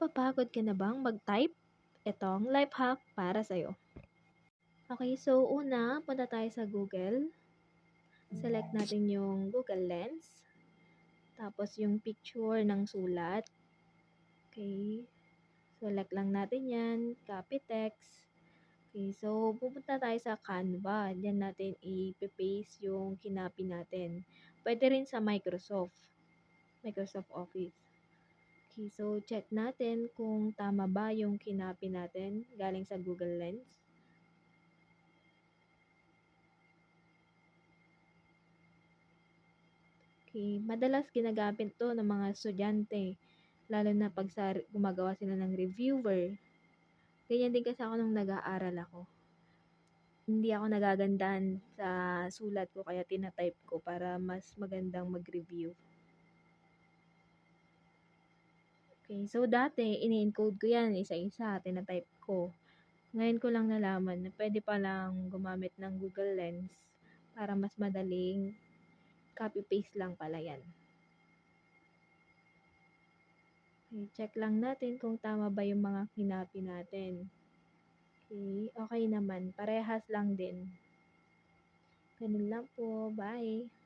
Napapagod ka na bang mag-type? Ito ang life hack para sa'yo. Okay, so una, punta tayo sa Google. Select natin yung Google Lens. Tapos yung picture ng sulat. Okay. Select lang natin yan. Copy text. Okay, so pupunta tayo sa Canva. Diyan natin i-paste yung kinapi natin. Pwede rin sa Microsoft. Microsoft Office. Okay, so check natin kung tama ba yung kinapi natin galing sa Google Lens. Okay, madalas ginagamit to ng mga estudyante, lalo na pag sa gumagawa sila ng reviewer. Ganyan din kasi ako nung nag-aaral ako. Hindi ako nagagandahan sa sulat ko kaya tina-type ko para mas magandang mag-review. Okay, so dati ini-encode ko yan isa-isa, tina-type ko. Ngayon ko lang nalaman na pwede palang gumamit ng Google Lens para mas madaling copy-paste lang pala yan. Okay, check lang natin kung tama ba yung mga kinapi natin. Okay, okay naman. Parehas lang din. Ganun lang po. Bye!